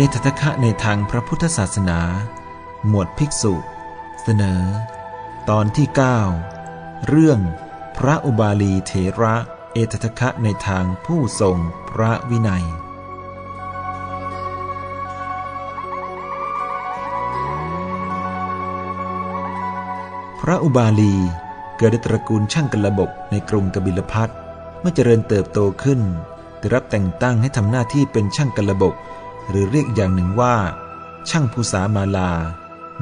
เอตทะคะในทางพระพุทธศาสนา หมวดภิกษุ เสนอ ตอนที่ 9 เรื่องพระอุบาลีเถระเอตทะคะในทางผู้ทรงพระวินัย พระอุบาลีเกิดในตระกูลช่างกระบบในกรุงกบิลพัทเมื่อเจริญเติบโตขึ้น ได้รับแต่งตั้งให้ทำหน้าที่เป็นช่างกระบบ หรือเรียกอย่างหนึ่งว่า ช่างภูษามาลา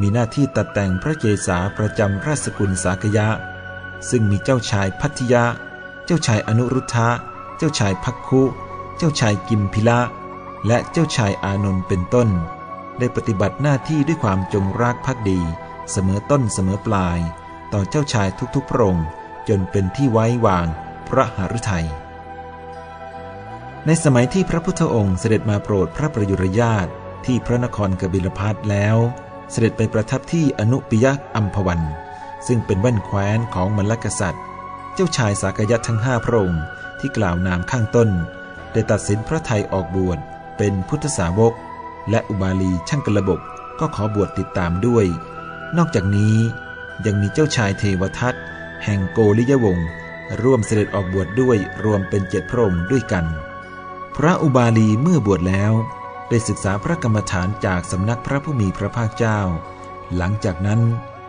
มีหน้าที่ตัดแต่งพระเจสาประจำราชสกุลสากยะ ซึ่งมีเจ้าชายพัทยะ เจ้าชายอนุรุทธะ เจ้าชายพักคุ เจ้าชายกิมพิละ และเจ้าชายอานนท์เป็นต้น ได้ปฏิบัติหน้าที่ด้วยความจงรักภักดี เสมอต้นเสมอปลาย ต่อเจ้าชายทุกๆพระองค์จนเป็นที่ไว้วางพระหฤทัย ในสมัยที่พระพุทธองค์เสด็จมาโปรดพระประยุรญาตที่พระนครกบิลพัทแล้ว เสด็จไปประทับที่อนุปิยะอัมพวัน ซึ่งเป็นแว่นแคว้นของมลกษัตริย์ เจ้าชายสากยัตทั้งห้าพระองค์ที่กล่าวนามข้างต้น ได้ตัดสินพระไทยออกบวชเป็นพุทธสาวก และอุบาลีช่างกระบกก็ขอบวชติดตามด้วย นอกจากนี้ยังมีเจ้าชายเทวทัตแห่งโกริยวงศ์ร่วมเสด็จออกบวชดด้วยรวมเป็นเจ็ดพระองค์ด้วยกัน พระอุบาลีเมื่อบวชแล้ว ได้ศึกษาพระกรรมฐานจากสำนักพระผู้มีพระภาคเจ้า หลังจากนั้น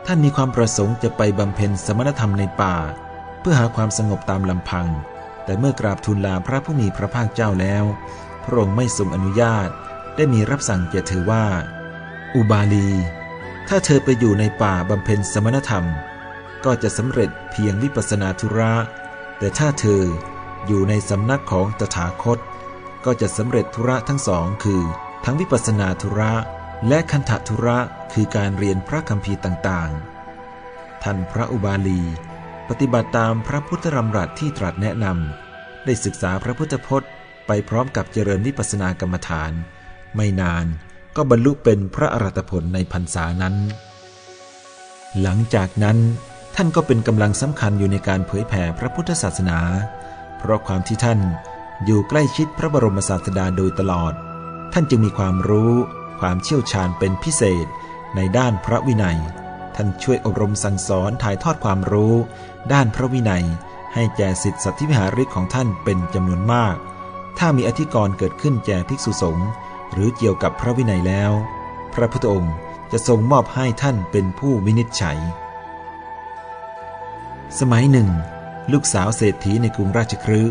ท่านมีความประสงค์จะไปบำเพ็ญสมณธรรมในป่า เพื่อหาความสงบตามลำพัง แต่เมื่อกราบทูลลาพระผู้มีพระภาคเจ้าแล้ว พระองค์ไม่ทรงอนุญาต ได้มีรับสั่งแก่เธอว่า อุบาลี ถ้าเธอไปอยู่ในป่าบำเพ็ญสมณธรรม ก็จะสำเร็จเพียงวิปัสนาธุระ แต่ถ้าเธออยู่ในสำนักของตถาคต ก็จะสำเร็จธุระทั้งสองคือ ทั้งวิปัสนาธุระ และคันธธุระคือการเรียนพระคัมภีร์ต่างๆ ท่านพระอุบาลี ปฏิบัติตามพระพุทธรำรัสที่ตรัสแนะนำได้ศึกษาพระพุทธพจน์ไปพร้อมกับเจริญวิปัสสนากรรมฐาน ไม่นานก็บรรลุเป็นพระอรหัตผลในพรรษานั้น หลังจากนั้นท่านก็เป็นกำลังสำคัญอยู่ในการเผยแผ่พระพุทธศาสนา เพราะความที่ท่าน อยู่ใกล้ชิดพระบรมศาสดาโดยตลอด ท่านจึงมีความรู้ ความเชี่ยวชาญเป็นพิเศษในด้านพระวินัย ท่านช่วยอบรมสั่งสอนถ่ายทอดความรู้ ด้านพระวินัย ให้แก่สิทธิสัตธิวิหาริกของท่านเป็นจำนวนมาก ถ้ามีอธิกรณ์เกิดขึ้นแก่ภิกษุสงฆ์หรือเกี่ยวกับพระวินัยแล้ว พระพุทธองค์จะทรงมอบให้ท่านเป็นผู้วินิจฉัย สมัยหนึ่ง ลูกสาวเศรษฐีในกรุงราชครื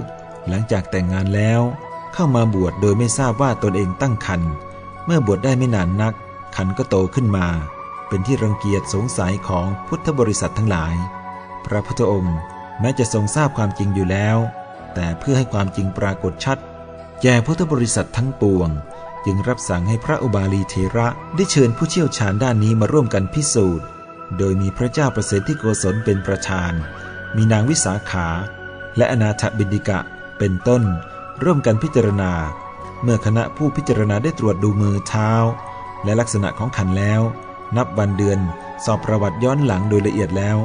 หลังจากแต่งงานแล้ว เข้ามาบวชโดยไม่ทราบว่าตนเองตั้งครรภ์เมื่อบวชได้ไม่นานนักขันก็โตขึ้นมา เป็นที่รังเกียจสงสัยของพุทธบริษัททั้งหลาย พระพุทธองค์แม้จะทรงทราบความจริงอยู่แล้ว แต่เพื่อให้ความจริงปรากฏชัดแก่พุทธบริษัททั้งปวง จึงรับสั่งให้พระอุบาลีเทระได้เชิญผู้เชี่ยวชาญด้านนี้มาร่วมกันพิสูจน์ โดยมีพระเจ้าประเสริฐที่โกศลเป็นประธาน มีนางวิสาขา และอนาถบิดิกะ เป็นต้น ร่วมกันพิจารณา เมื่อคณะผู้พิจารณาได้ตรวจดูมือเท้า และลักษณะของขันแล้ว นับวันเดือน สอบประวัติย้อนหลังโดยละเอียดแล้ว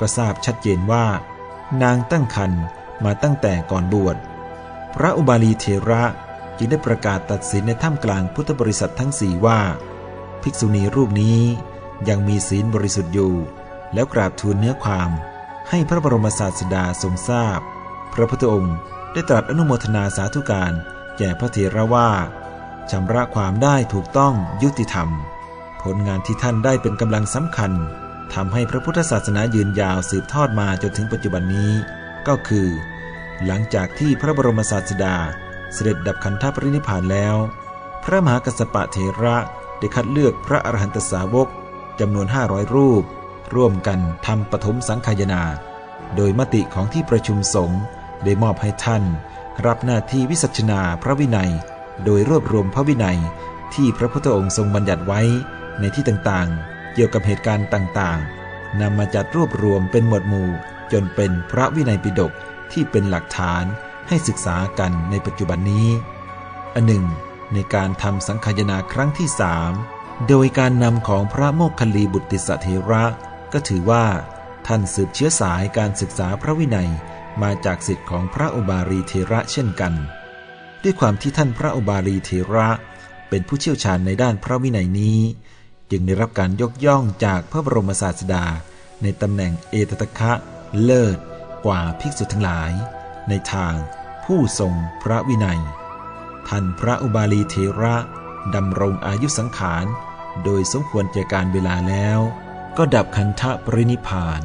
ก็ทราบชัดเจนว่า นางตั้งคันมาตั้งแต่ก่อนบวช พระอุบาลีเทระจึงได้ประกาศตัดสินในถ้ำกลางพุทธบริษัททั้งสี่ว่า ภิกษุณีรูปนี้ยังมีศีลบริสุทธิ์อยู่ แล้วกราบทูลเนื้อความให้พระบรมศาสดาทรงทราบ พระพุทธองค์ ได้ตรัสอนุโมทนาสาธุการแก่พระเถระว่าชำระความได้ถูกต้องยุติธรรม ผลงานที่ท่านได้เป็นกำลังสำคัญทำให้พระพุทธศาสนายืนยาวสืบทอดมาจนถึงปัจจุบันนี้ ก็คือ หลังจากที่พระบรมศาสดาเสด็จดับขันธปรินิพานแล้ว พระมหากัสปะเถระได้คัดเลือกพระอรหันตสาวกจำนวน 500 รูป ร่วมกันทำปฐมสังขายนา โดยมติของที่ประชุมสงฆ์ ได้มอบให้ท่าน รับหน้าที่วิสัชนาพระวินัย โดยรวบรวมพระวินัยที่พระพุทธองค์ทรงบัญญัติไว้ในที่ต่างๆ เกี่ยวกับเหตุการณ์ต่างๆนำมาจัดรวบรวมเป็นหมวดหมู่ จนเป็นพระวินัยปิฎกที่เป็นหลักฐานให้ศึกษากันในปัจจุบันนี้ อันหนึ่ง ในการทำสังคายนาครั้งที่สามโดยการนำของพระโมคคัลลีบุตติสเทระ ก็ถือว่า ท่านสืบเชื้อสายการศึกษาพระวินัย มาจากสิทธิ์ของพระอุบาลีเทระเช่นกัน ด้วยความที่ท่านพระอุบาลีเทระเป็นผู้เชี่ยวชาญในด้านพระวินัยนี้ จึงได้รับการยกย่องจากพระบรมศาสดา ในตำแหน่งเอตตะคะเลิศ กว่าภิกษุทั้งหลาย ในทางผู้ทรงพระวินัย ท่านพระอุบาลีเทระดำรงอายุสังขาร โดยสมควรแก่การเวลาแล้ว ก็ดับคันธะปรินิพาน